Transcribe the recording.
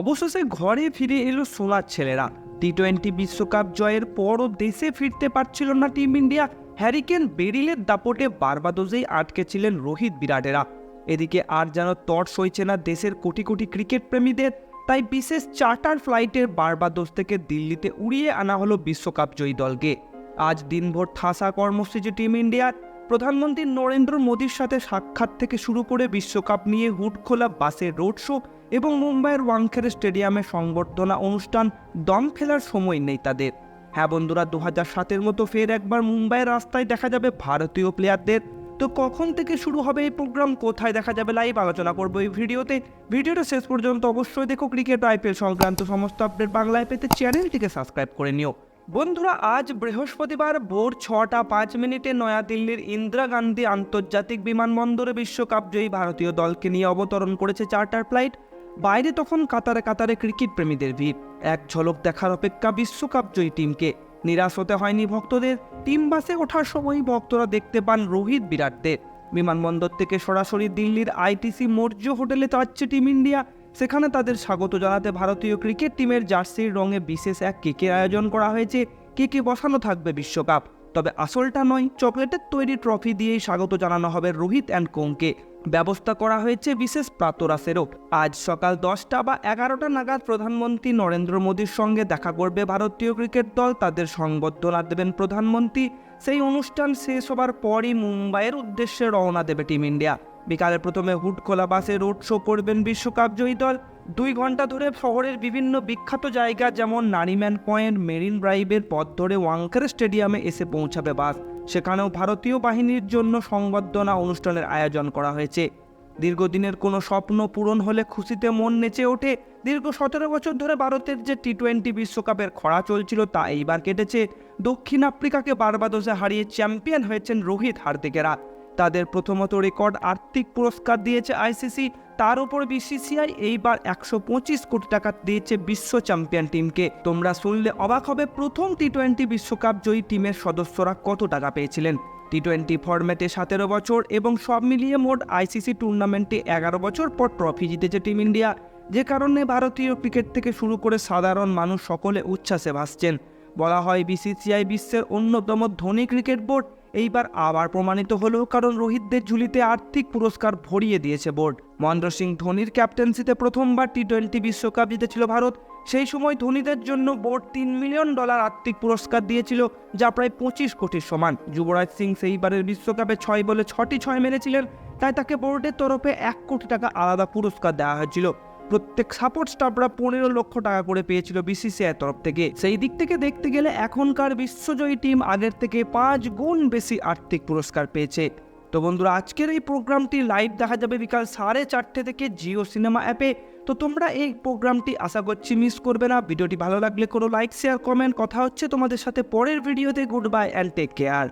অবশেষে ঘরে ফিরে এলো সোনার ছেলেরা। টি টোয়েন্টি বিশ্বকাপ জয়ের পরও দেশে ফিরতে পারছিল না টিম ইন্ডিয়া হ্যারিকেন বেরিলের দাপটে বারবাদোজেই আটকে ছিলেন রোহিত বিরাটেরা। এদিকে আর যেন তর সইছে না দেশের কোটি কোটি ক্রিকেট প্রেমীদের, তাই বিশেষ চার্টার ফ্লাইটের বারবাদোস থেকে দিল্লিতে উড়িয়ে আনা হলো বিশ্বকাপ জয়ী দলকে। আজ দিনভর ঠাসা কর্মসূচি টিম ইন্ডিয়ার প্রধানমন্ত্রী নরেন্দ্র মোদীর সাথে সাক্ষাৎ থেকে শুরু করে বিশ্বকাপ নিয়ে হুড খোলা বাসের রোড শো এবং মুম্বাইয়ের ওয়াংখেড়ে স্টেডিয়ামে সংবর্ধনা অনুষ্ঠান দম ফেলার সময় নেই তাদের। হ্যাঁ বন্ধুরা দু হাজার সাতের মতো ফের একবার মুম্বাইয়ের রাস্তায় দেখা যাবে ভারতীয় প্লেয়ারদের তো কখন থেকে শুরু হবে এই প্রোগ্রাম কোথায় দেখা যাবে লাইভ আলোচনা করব এই ভিডিওতে। ভিডিওটা শেষ পর্যন্ত অবশ্যই দেখো ক্রিকেট আইপিএল সংক্রান্ত সমস্ত আপডেট বাংলায় পেতে চ্যানেলটিকে সাবস্ক্রাইব করে নিও। বন্ধুরা, আজ বৃহস্পতিবার ভোর ছটা পাঁচ মিনিটে নয়াদিল্লির ইন্দিরা গান্ধী আন্তর্জাতিক বিমানবন্দরে বিশ্বকাপ জয়ী ভারতীয় দলকে নিয়ে অবতরণ করেছে চার্টার ফ্লাইট বাইরে তখন কাতারে কাতারে ক্রিকেট প্রেমীদের ভিড়। এক ঝলক দেখার অপেক্ষা বিশ্বকাপ জয়ী টিমকে। নিরাশ হতে হয়নি ভক্তদের। টিম বাসে ওঠার সময় ভক্তরা দেখতে পান রোহিত বিরাটদের। বিমানবন্দর থেকে সরাসরি দিল্লির আইটিসি মৌর্য হোটেলে যাচ্ছে টিম ইন্ডিয়া। সেখানে তাদের স্বাগত জানাতে ভারতীয় ক্রিকেট টিমের জার্সির রঙে বিশেষ এক কেকের আয়োজন করা হয়েছে। কেকে বসানো থাকবে বিশ্বকাপ। তবে আসলটা নয়, চকলেটের তৈরি ট্রফি দিয়েই স্বাগত জানানো হবে রোহিত অ্যান্ড কোংকে ব্যবস্থা করা হয়েছে বিশেষ প্রাতরাসেরও আজ সকাল দশটা বা এগারোটা নাগাদ প্রধানমন্ত্রী নরেন্দ্র মোদীর সঙ্গে দেখা করবে ভারতীয় ক্রিকেট দল। তাদের সংবর্ধনা দেবেন প্রধানমন্ত্রী। সেই অনুষ্ঠান শেষ হবার পরই মুম্বাইয়ের উদ্দেশ্যে রওনা দেবে টিম ইন্ডিয়া। বিকালে প্রথমে হুডখোলা বাসে রোড শো করবেন বিশ্বকাপ জয়ী দল। দুই ঘণ্টা ধরে শহরের বিভিন্ন বিখ্যাত জায়গা, যেমন নারিম্যান পয়েন্ট, মেরিন ড্রাইভের পথ ধরে ওয়াংকার স্টেডিয়ামে এসে পৌঁছাবে বাস। সেখানেও ভারতীয় বাহিনীর জন্য সংবর্ধনা অনুষ্ঠানের আয়োজন করা হয়েছে। দীর্ঘদিনের কোনো স্বপ্ন পূরণ হলে খুশিতে মন নেচে ওঠে। দীর্ঘ সতেরো বছর ধরে ভারতের যে টি টোয়েন্টি বিশ্বকাপের খরা চলছিল তা এইবার কেটেছে। দক্ষিণ আফ্রিকাকে বারবাদোসে হারিয়ে চ্যাম্পিয়ন হয়েছেন রোহিত হার্দিকেরা। তাদের প্রথমত রেকর্ড আর্থিক পুরস্কার দিয়েছে আইসিসি। তার উপর বিসিসিআই এইবার একশো পঁচিশ কোটি টাকা দিয়েছে বিশ্ব চ্যাম্পিয়ন টিমকে। তোমরা শুনলে অবাক হবে প্রথম টি টোয়েন্টি বিশ্বকাপ জয়ী টিমের সদস্যরা কত টাকা পেয়েছিলেন। টি টোয়েন্টি ফরম্যাটে সতেরো বছর এবং সব মিলিয়ে মোট আইসিসি টুর্নামেন্টে এগারো বছর পর ট্রফি জিতেছে টিম ইন্ডিয়া যে কারণে ভারতীয় ক্রিকেট থেকে শুরু করে সাধারণ মানুষ সকলে উচ্ছ্বাসে ভাসছেন। বলা হয় বিসিসিআই বিশ্বের অন্যতম ধনী ক্রিকেট বোর্ড এইবার আবার প্রমাণিত হলো কারণ রোহিতদের ঝুলিতে আর্থিক পুরস্কার ভরিয়ে দিয়েছে বোর্ড। মহেন্দ্র সিং ধোনির ক্যাপ্টেন্সিতে প্রথমবার টি টোয়েন্টি বিশ্বকাপ জিতেছিল ভারত। সেই সময় ধোনিদের জন্য বোর্ড তিন মিলিয়ন ডলার আর্থিক পুরস্কার দিয়েছিল, যা প্রায় পঁচিশ কোটির সমান। যুবরাজ সিং সেইবারের বিশ্বকাপে ছয় বলে ছটি ছয় মেরেছিলেন, তাই তাকে বোর্ডের তরফে এক কোটি টাকা আলাদা পুরস্কার দেওয়া হয়েছিল। প্রত্যেক সাপোর্ট স্টাফরা পনেরো লক্ষ টাকা করে পেয়েছিল বিসিসিআই তরফ থেকে। সেই দিক থেকে দেখতে গেলে এখনকার বিশ্বজয়ী টিম আগের থেকে পাঁচ গুণ বেশি আর্থিক পুরস্কার পেয়েছে। তো বন্ধুরা, আজকের এই প্রোগ্রামটি লাইভ দেখা যাবে বিকাল সাড়ে চারটে থেকে জিও সিনেমা অ্যাপে তো তোমরা এই প্রোগ্রামটি আশা করছি মিস করবে না। ভিডিওটি ভালো লাগলে কোনো লাইক শেয়ার কমেন্ট কথা হচ্ছে তোমাদের সাথে পরের ভিডিওতে good bye and take care